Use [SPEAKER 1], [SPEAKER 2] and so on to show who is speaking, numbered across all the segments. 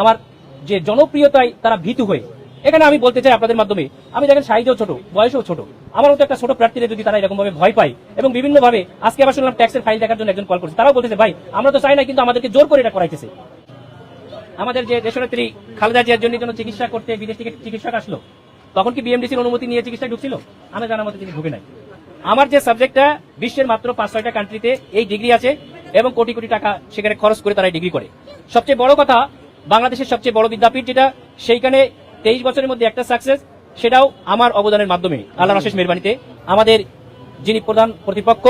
[SPEAKER 1] আমার যে জনপ্রিয়তায় তারা ভীতু হয়ে। এখানে আমি বলতে চাই আপনাদের মাধ্যমে, আমি দেখেন সাইজও ছোট, বয়সও ছোট। আমার মতো একটা ছোট প্রার্থীরা যদি তারা এরকম ভাবে ভয় পায় এবং বিভিন্ন ভাবে আজকে আবার শুনলাম ট্যাক্সের ফাইল দেখার জন্য একজন কল করছে, তারাও বলতেছে, ভাই, আমরা তো চাই না কিন্তু আমাদেরকে জোর করে এটা করাইতেছে। আমাদের যে দেশনেত্রী খালেদা জিয়ার জন্য জন্য চিকিৎসা করতে বিদেশ থেকে চিকিৎসক আসলো, তখন কি বিএমডিসির অনুমতি নিয়ে চিকিৎসা ঢুকছিল? আমি জানার মতো তিনি ঢুকে নাই। আমার যে সাবজেক্টটা বিশ্বের মাত্র পাঁচ, ছয়টা কান্ট্রিতে এই ডিগ্রি আছে এবং কোটি কোটি টাকা সেখানে খরচ করে তারা ডিগ্রি করে। সবচেয়ে বড় কথা বাংলাদেশের সবচেয়ে বড় বিদ্যাপীঠ যেটা, সেইখানে তেইশ বছরের মধ্যে একটা সাকসেস সেটাও আমার অবদানের মাধ্যমে। আল্লাহ আশেষ মেহরবানিতে আমাদের যিনি প্রধান প্রতিপক্ষ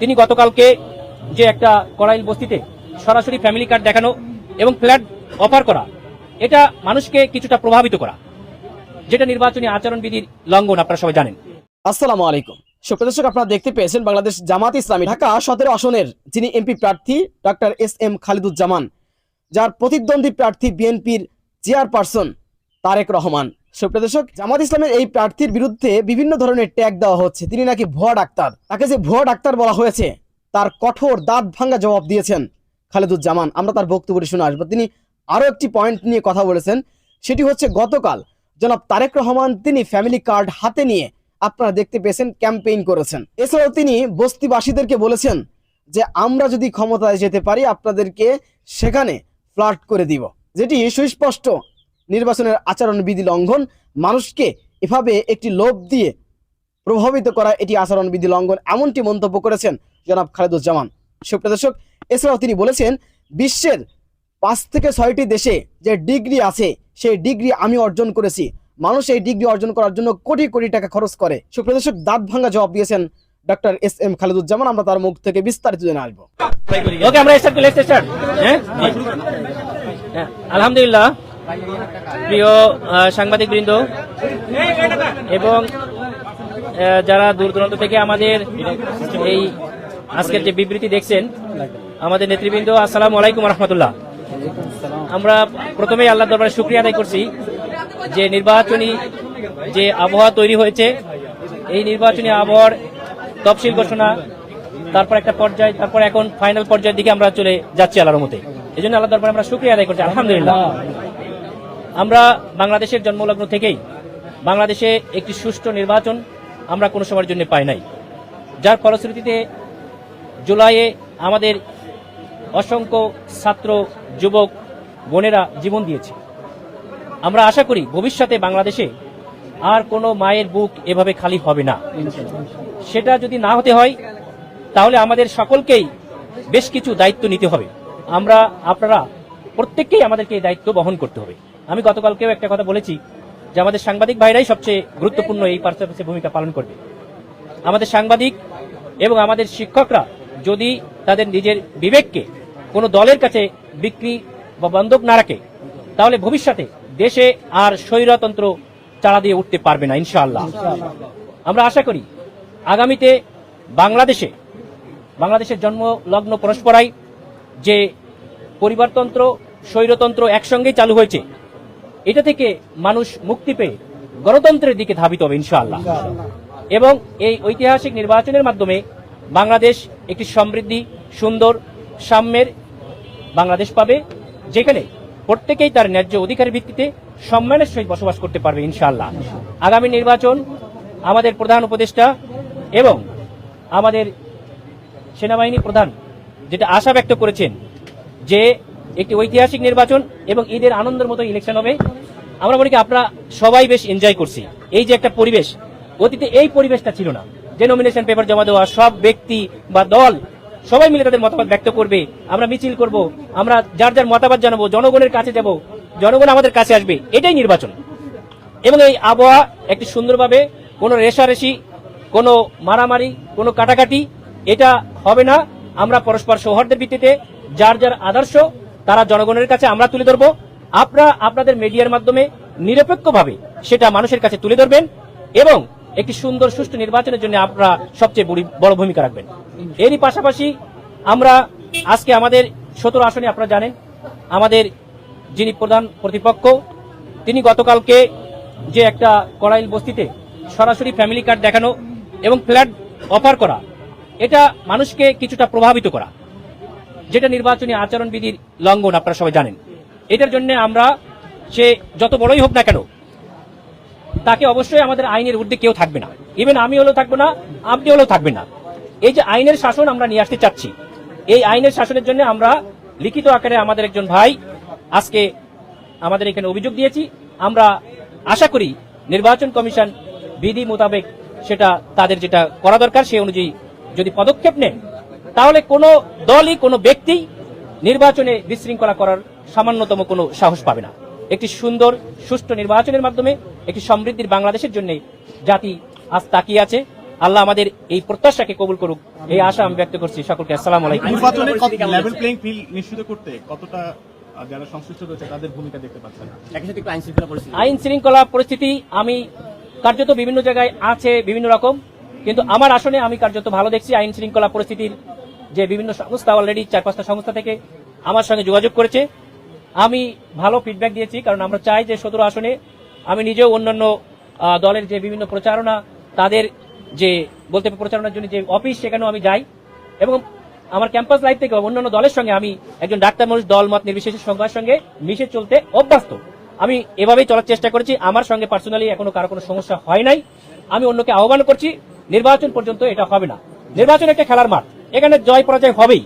[SPEAKER 1] তিনি গতকালকে যে একটা করাইল বস্তিতে সরাসরি ফ্যামিলি কার্ড দেখানো এবং ফ্ল্যাট অফার করা, এটা মানুষকে কিছুটা প্রভাবিত করা। যেটা নির্বাচনী আচরণবিধির লঙ্ঘন, আপনারা সবাই জানেন।
[SPEAKER 2] আসসালামু আলাইকুম। সুপ্রদর্শক আপনারা দেখতে পেয়েছেন বাংলাদেশ জামাত ইসলামী ঢাকা সতেরো আসনের যিনি এমপি প্রার্থী ডক্টর এস এম খালিদুজ্জামান। যার প্রতিদ্বন্দ্বী প্রার্থী বিএনপির চেয়ারপারসন তারেক রহমান। সুপ্রদর্শক জামাত ইসলামের এই প্রার্থীর বিরুদ্ধে বিভিন্ন ধরনের ট্যাগ দেওয়া হচ্ছে। তিনি নাকি ভুয়া ডাক্তার। তাকে যে ভুয়া ডাক্তার বলা হয়েছে, তার কঠোর দাঁত ভাঙ্গা জবাব দিয়েছেন খালেদুজ্জামান। আমরা তার বক্তব্যটি শুনে আসব। তিনি আরও একটি পয়েন্ট নিয়ে কথা বলেছেন। সেটি হচ্ছে গতকাল জনাব তারেক রহমান তিনি ফ্যামিলি কার্ড হাতে নিয়ে আপনারা দেখতে পেয়েছেন ক্যাম্পেইন করেছেন। এছাড়াও তিনি বস্তিবাসীদেরকে বলেছেন যে, আমরা যদি ক্ষমতায় যেতে পারি, আপনাদেরকে সেখানে ফ্লাট করে দিব। যেটি সুস্পষ্ট নির্বাচনের আচরণবিধি লঙ্ঘন, মানুষকে এভাবে একটি লোভ দিয়ে প্রভাবিত করা এটি আচরণবিধি লঙ্ঘন, এমনটি মন্তব্য করেছেন জনাব খালেদুজ্জামান। সুপ্রদর্শক এছাড়াও তিনি বলেছেন, বিশ্বের পাঁচ থেকে ছয়টি দেশে যে ডিগ্রি আছে, সেই ডিগ্রি আমি অর্জন করেছি। মানুষ এই ডিগ্রি অর্জন করার জন্য কোটি কোটি টাকা খরচ করে। সুপ্রদর্শক দাঁত ভাঙ্গা জবাব দিয়েছেন ডক্টর এস এম খালেদুজ্জামান। আমরা তার মুখ থেকে বিস্তারিত জেনে আসব।
[SPEAKER 1] ওকে আমরা স্টার্ট করি স্টার্ট হ্যাঁ? হ্যাঁ, আলহামদুলিল্লাহ। প্রিয় সাংবাদিক বৃন্দ এবং যারা দূর দূরান্ত থেকে আমাদের এই আজকের যে বিবৃতি দেখছেন আমাদের নেতৃবৃন্দ আসসালামু আলাইকুম রহমতুল্লাহ। আমরা প্রথমেই আল্লাহ দরবারে শুক্রিয়া আদায় করছি যে নির্বাচনী যে আবহাওয়া তৈরি হয়েছে এই নির্বাচনী আবহাওয়ার তফসিল ঘোষণা তারপর একটা পর্যায়ে, তারপর এখন ফাইনাল পর্যায়ের দিকে আমরা চলে যাচ্ছি আল্লাহর মতে এই জন্য আল্লাহ দরবারে আমরা শুক্রিয়া আদায় করছি, আলহামদুলিল্লাহ। আমরা বাংলাদেশের জন্মলগ্ন থেকেই, বাংলাদেশে একটি সুষ্ঠু নির্বাচন আমরা কোনো সময়ের জন্য পাই নাই। যার ফলশ্রুতিতে জুলাইয়ে আমাদের অসংখ্য ছাত্র, যুবক, বোনেরা জীবন দিয়েছে। আমরা আশা করি ভবিষ্যতে বাংলাদেশে আর কোনো মায়ের বুক এভাবে খালি হবে না। সেটা যদি না হতে হয় তাহলে আমাদের সকলকেই বেশ কিছু দায়িত্ব নিতে হবে। আমরা, আপনারা, প্রত্যেককেই আমাদেরকে এই দায়িত্ব বহন করতে হবে। আমি গতকালকেও একটা কথা বলেছি যে আমাদের সাংবাদিক ভাইরাই সবচেয়ে গুরুত্বপূর্ণ এই পার্শ্বে ভূমিকা পালন করবে। আমাদের সাংবাদিক এবং আমাদের শিক্ষকরা যদি তাদের নিজের বিবেককে কোনো দলের কাছে বিক্রি বা বন্ধক না রাখে, তাহলে ভবিষ্যতে দেশে আর স্বৈরতন্ত্র চালা দিয়ে উঠতে পারবে না, ইনশাআল্লাহ। আমরা আশা করি, আগামীতে বাংলাদেশে বাংলাদেশের জন্মলগ্ন পরস্পরাই যে পরিবারতন্ত্র স্বৈরতন্ত্র একসঙ্গেই চালু হয়েছে এটা থেকে মানুষ মুক্তি পেয়ে গণতন্ত্রের দিকে ধাবিত হবে ইনশাআল্লাহ। এবং এই ঐতিহাসিক নির্বাচনের মাধ্যমে বাংলাদেশ একটি সমৃদ্ধি সুন্দর সাম্যের বাংলাদেশ পাবে যেখানে প্রত্যেকেই তার ন্যায্য অধিকারের ভিত্তিতে সম্মানের সহিত বসবাস করতে পারবে ইনশাআল্লাহ। আগামী নির্বাচন আমাদের প্রধান উপদেষ্টা এবং আমাদের সেনাবাহিনী প্রধান যেটা আশা ব্যক্ত করেছেন যে একটি ঐতিহাসিক নির্বাচন এবং ঈদের আনন্দের মতো ইলেকশন হবে। আমরা মনে করি আপনারা সবাই বেশ এনজয় করছি। এই যে একটা পরিবেশ, অতীতে এই পরিবেশটা ছিল না। যে নমিনেশন পেপার জমা দেওয়া, সব ব্যক্তি বা দল সবাই মিলে তাদের মতামত ব্যক্ত করবে। আমরা মিছিল করব, আমরা যার যার মতামত জানাব, জনগণের কাছে যাব, জনগণ আমাদের কাছে আসবে, এটাই নির্বাচন। এবং এই আবহাওয়া একটি সুন্দরভাবে কোনো রেশারেশি, কোনো মারামারি, কোনো কাটাকাটি এটা হবে না। আমরা পরস্পর সৌহার্দ্যের ভিত্তিতে যার যার আদর্শ, তারা জনগণের কাছে আমরা তুলে ধরবো। আপনারা আপনাদের মিডিয়ার মাধ্যমে নিরপেক্ষভাবে সেটা মানুষের কাছে তুলে ধরবেন এবং একটি সুন্দর, সুষ্ঠু নির্বাচনের জন্য আপনারা সবচেয়ে বড় ভূমিকা রাখবেন। এরই পাশাপাশি আমরা আজকে আমাদের সতেরো আসনে আপনারা জানেন, আমাদের যিনি প্রধান প্রতিপক্ষ, তিনি গতকালকে যে একটা করাইল বস্তিতে সরাসরি ফ্যামিলি কার্ড দেখানো এবং ফ্ল্যাট অফার করা এটা মানুষকে কিছুটা প্রভাবিত করা। যেটা নির্বাচনী আচরণবিধির লঙ্ঘন, আপনারা সবাই জানেন। এটার জন্য আমরা সে যত বড়ই হোক না কেন, তাকে অবশ্যই আমাদের আইনের ঊর্ধ্বে কেউ থাকবে না। ইভেন আমি হলেও থাকব না, আপনি হলেও থাকবে না। এই যে আইনের শাসন আমরা নিয়ে আসতে চাচ্ছি, এই আইনের শাসনের জন্য আমরা লিখিত আকারে আমাদের একজন ভাই আজকে আমাদের এখানে অভিযোগ দিয়েছি। আমরা আশা করি নির্বাচন কমিশন বিধি মোতাবেক সেটা তাদের যেটা করা দরকার সেই অনুযায়ী যদি পদক্ষেপ নেন তাহলে কোনো দলই কোনো ব্যক্তি নির্বাচনে বিশৃঙ্খলা করার সামান্যতম কোনো সাহস পাবে না। একটি সুন্দর সুষ্ঠু নির্বাচনের মাধ্যমে একটি সমৃদ্ধির বাংলাদেশের জন্য জাতি আজ তাকিয়ে আছে। আল্লাহ আমাদের এই প্রত্যাশাকে কবুল করুক। এই আশা আমি ব্যক্ত করছি। সকলকে আসসালামু আলাইকুম।
[SPEAKER 3] নির্বাচনে লেভেল প্লেইং ফিল্ড নিশ্চিত করতে কতটা যারা সংশ্লিষ্ট রয়েছে তাদের ভূমিকা দেখতে পাচ্ছেন?
[SPEAKER 4] একই সাথে আইন শৃঙ্খলা পরিস্থিতি।
[SPEAKER 1] আইন শৃঙ্খলা পরিস্থিতি আমি কার্যত বিভিন্ন জায়গায় আছে বিভিন্ন রকম। কিন্তু আমার আসনে আমি কার্যত ভালো দেখছি, আইন শৃঙ্খলা পরিস্থিতির যে বিভিন্ন সংস্থা অলরেডি চার, পাঁচটা সংস্থা থেকে আমার সঙ্গে যোগাযোগ করেছে। আমি ভালো ফিডব্যাক দিয়েছি, কারণ আমরা চাই যে সদর আসনে আমি নিজেও অন্যান্য দলের যে বিভিন্ন প্রচারণা, তাদের যে, বলতে প্রচারণার জন্য যে অফিস সেখানেও আমি যাই। এবং আমার ক্যাম্পাস লাইফ থেকে অন্যান্য দলের সঙ্গে আমি একজন ডাক্তার মানুষ, দল, মত নির্বিশেষে সংখ্যার সঙ্গে মিশে চলতে অভ্যস্ত। আমি এভাবেই চলার চেষ্টা করেছি, আমার সঙ্গে পার্সোনালি এখনও কারও কোনো সমস্যা হয় নাই। আমি অন্যকে আহ্বান করছি নির্বাচন পর্যন্ত এটা হবে না। নির্বাচন একটা খেলার মাঠ। এখানে জয় পরাজয় হবেই।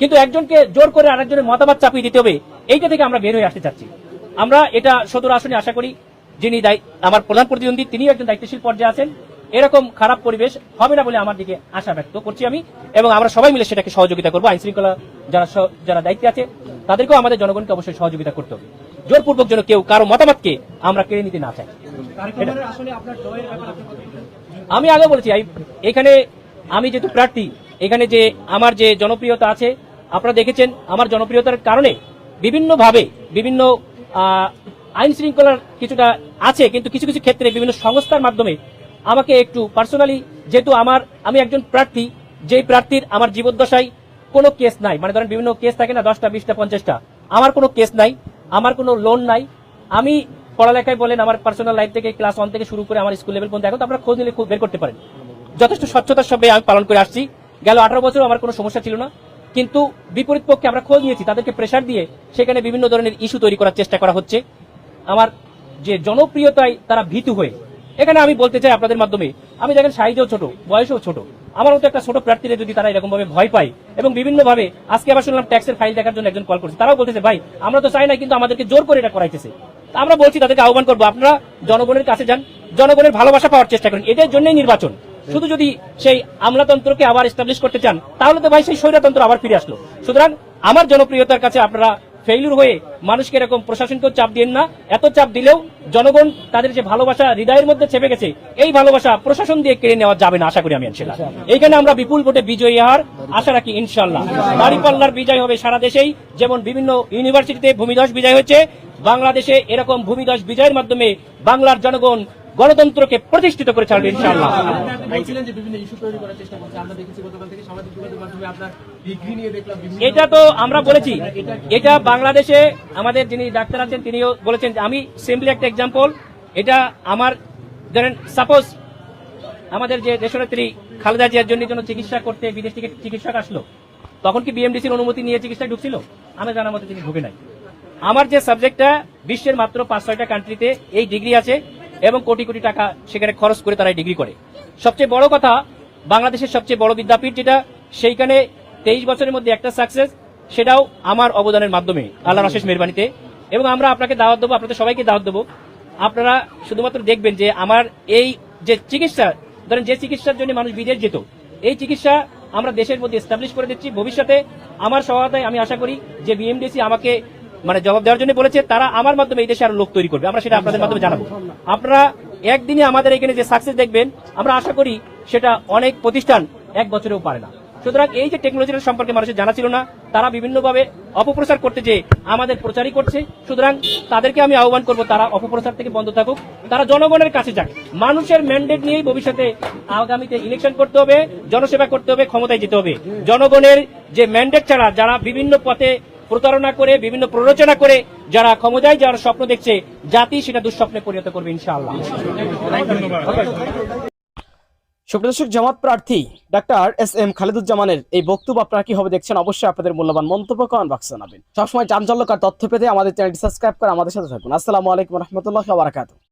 [SPEAKER 1] কিন্তু একজনকে জোর করে আরেকজনের মতামত চাপিয়ে দিতে হবে, এইটা থেকে আমরা বের হয়ে আসতে চাচ্ছি। আমরা এটা সদর আসনে আশা করি যিনি আমার প্রধান প্রতিদ্বন্দ্বী, তিনিও একজন দায়িত্বশীল পর্যায়ে আছেন। এরকম খারাপ পরিবেশ হবে না বলে আমার দিকে আশা ব্যক্ত করছি আমি এবং আমরা সবাই মিলে সেটাকে সহযোগিতা করব। আইন শৃঙ্খলা যারা যারা দায়িত্বে আছে, তাদেরকেও আমাদের জনগণকে অবশ্যই সহযোগিতা করতে হবে। জোরপূর্বক যেন কেউ কারও মতামতকে আমরা কেড়ে নিতে না চাই। আমি আগে বলেছি এখানে, আমি যেহেতু প্রার্থী, এখানে যে আমার যে জনপ্রিয়তা আছে, আপনারা দেখেছেন আমার জনপ্রিয়তার কারণে বিভিন্নভাবে বিভিন্ন আইন শৃঙ্খলার কিছুটা আছে, কিন্তু কিছু কিছু ক্ষেত্রে বিভিন্ন সংস্থার মাধ্যমে আমাকে একটু পার্সোনালি, যেহেতু আমার, আমি একজন প্রার্থী, যেই প্রার্থীর আমার জীবদ্দশায় কোনো কেস নাই মানে ধরেন বিভিন্ন কেস থাকে না, দশটা, বিশটা, পঞ্চাশটা, আমার কোনো কেস নাই, আমার কোনো লোন নাই, আমি পড়ালেখায় বলেন, আমার পার্সোনাল লাইফ থেকে ক্লাস ওয়ান থেকে শুরু করে আমার স্কুল লেভেল পর্যন্ত, এখন তো আপনারা খোঁজ নিলে খুব বের করতে পারেন। যথেষ্ট স্বচ্ছতার সঙ্গে আমি পালন করে আসছি। গেল আঠারো বছর আমার কোনো সমস্যা ছিল না। কিন্তু বিপরীত পক্ষে আমরা খোঁজ নিয়েছি, তাদেরকে প্রেশার দিয়ে সেখানে বিভিন্ন ধরনের ইস্যু তৈরি করার চেষ্টা করা হচ্ছে। আমার যে জনপ্রিয়তায় তারা ভীতু হয়ে, এখানে আমি বলতে চাই আপনাদের মাধ্যমে, আমি দেখেন সাইজেও ছোট, বয়সেও ছোট। আমার মতো একটা ছোট প্রার্থীরা যদি তারা এরকম ভাবে ভয় পায় এবং বিভিন্ন ভাবে আজকে আবার শুনলাম ট্যাক্সের ফাইল দেখার জন্য একজন কল করছে, তারাও বলতেছে, ভাই, আমরা তো চাই না, কিন্তু আমাদেরকে জোর করে এটা করাইতেছে। আমরা বলছি তাদেরকে আহ্বান করব, আপনারা জনগণের কাছে যান, জনগণের ভালোবাসা পাওয়ার চেষ্টা করেন। এটার জন্যই নির্বাচন। শুধু যদি সেই আমলাতন্ত্রকে আবার এস্টাবলিশ করতে চান, তাহলে তো ভাই সেই স্বৈরতন্ত্র আবার ফিরে আসলো। সুতরাং আমার জনপ্রিয়তার কাছে আপনারা ফেইলুর হয়ে মানুষকে এরকম প্রশাসনকেও চাপ দিন না। এত চাপ দিলেও জনগণ তাদের যে ভালোবাসা হৃদয়ের মধ্যে চেপে গেছে, এই ভালোবাসা প্রশাসন দিয়ে কেড়ে নেওয়া যাবে না, আশা করি আমি ইনশাল্লাহ এইখানে আমরা বিপুল ভোটে বিজয়ী হওয়ার আশা রাখি ইনশাল্লাহ দাঁড়িপাল্লার বিজয় হবে সারা দেশেই। যেমন বিভিন্ন ইউনিভার্সিটিতে ভূমিধস বিজয় হচ্ছে বাংলাদেশে এরকম ভূমিধস বিজয়ের মাধ্যমে বাংলার জনগণ গণতন্ত্রকে প্রতিষ্ঠিত করে ছাড়বে
[SPEAKER 4] বিভিন্ন
[SPEAKER 1] এটা তো আমরা বলেছি। এটা বাংলাদেশে আমাদের যিনি ডাক্তার আছেন তিনিও বলেছেন আমি সিম্পলি একটা এক্সাম্পল এটা আমার ধরেন সাপোজ আমাদের যে দেশনেত্রী খালেদা জিয়ার জন্য জন্য চিকিৎসা করতে বিদেশ থেকে চিকিৎসক আসলো তখন কি বিএমডিসির অনুমতি নিয়ে চিকিৎসায় ঢুকছিল? আমি জানার মতো তিনি ঢুকে নাই। আমার যে সাবজেক্টটা বিশ্বের মাত্র পাঁচ ছয়টা কান্ট্রিতে এই ডিগ্রি আছে এবং কোটি কোটি টাকা সেখানে খরচ করে তারা ডিগ্রি করে। সবচেয়ে বড় কথা, বাংলাদেশের সবচেয়ে বড় বিদ্যাপীঠ যেটা, সেইখানে তেইশ বছরের মধ্যে একটা সাকসেস সেটাও আমার অবদানের মাধ্যমে আল্লাহ আশেষ মেহরবানিতে। এবং আমরা আপনাকে দাওয়াত দেবো, আপনাদের সবাইকে দাওয়াত দেবো। আপনারা শুধুমাত্র দেখবেন যে আমার এই যে চিকিৎসা, ধরেন যে চিকিৎসার জন্য মানুষ বিদেশ যেত, এই চিকিৎসা আমরা দেশের মধ্যে এস্টাবলিশ করে দিচ্ছি। ভবিষ্যতে আমার সহায়তায় আমি আশা করি যে বিএমডিসি আমাকে মানে জবাব দেওয়ার জন্য বলেছে, তারা আমার মাধ্যমে এই দেশে আরও লোক তৈরি করবে। আমরা সেটা আপনাদের মাধ্যমে জানাব। আপনারা একদিনে আমাদের এখানে যে সাকসেস দেখবেন, আমরা আশা করি সেটা অনেক প্রতিষ্ঠান এক বছরেও পারে না। সুতরাং এই যে টেকনোলজির সম্পর্কে মানুষের জানা ছিল না, তারা বিভিন্নভাবে অপপ্রচার করতে যে আমাদের প্রচারই করছে, সুতরাং তাদেরকে আমি আহ্বান করব, তারা অপপ্রচার থেকে বন্ধ থাকুক, তারা জনগণের কাছে যাক। মানুষের ম্যান্ডেট নিয়েই ভবিষ্যতে আগামীতে ইলেকশন করতে হবে, জনসেবা করতে হবে, ক্ষমতায় যেতে হবে। জনগণের যে ম্যান্ডেট ছাড়া যারা বিভিন্ন পথে প্রতারণা করে, বিভিন্ন প্ররোচনা করে, যারা ক্ষমতায় যাওয়ার স্বপ্ন দেখছে, জাতি সেটা দুঃস্বপ্নে পরিণত করবে ইনশাআল্লাহ।
[SPEAKER 2] সুপ্রদর্শক জামাত প্রার্থী ডাক্তার এস এম খালেদুজ্জামানের এই বক্তব্য আপনারা কি হবে দেখছেন অবশ্যই আপনাদের মূল্যবান মন্তব্য কমেন্ট বক্সে জানাবেন। সবসময় চাঞ্চল্যকার তথ্য পেতে আমাদের চ্যানেলটি সাবস্ক্রাইব করে আমাদের সাথে থাকুন। আসসালামু আলাইকুম রহমতুল্লাহ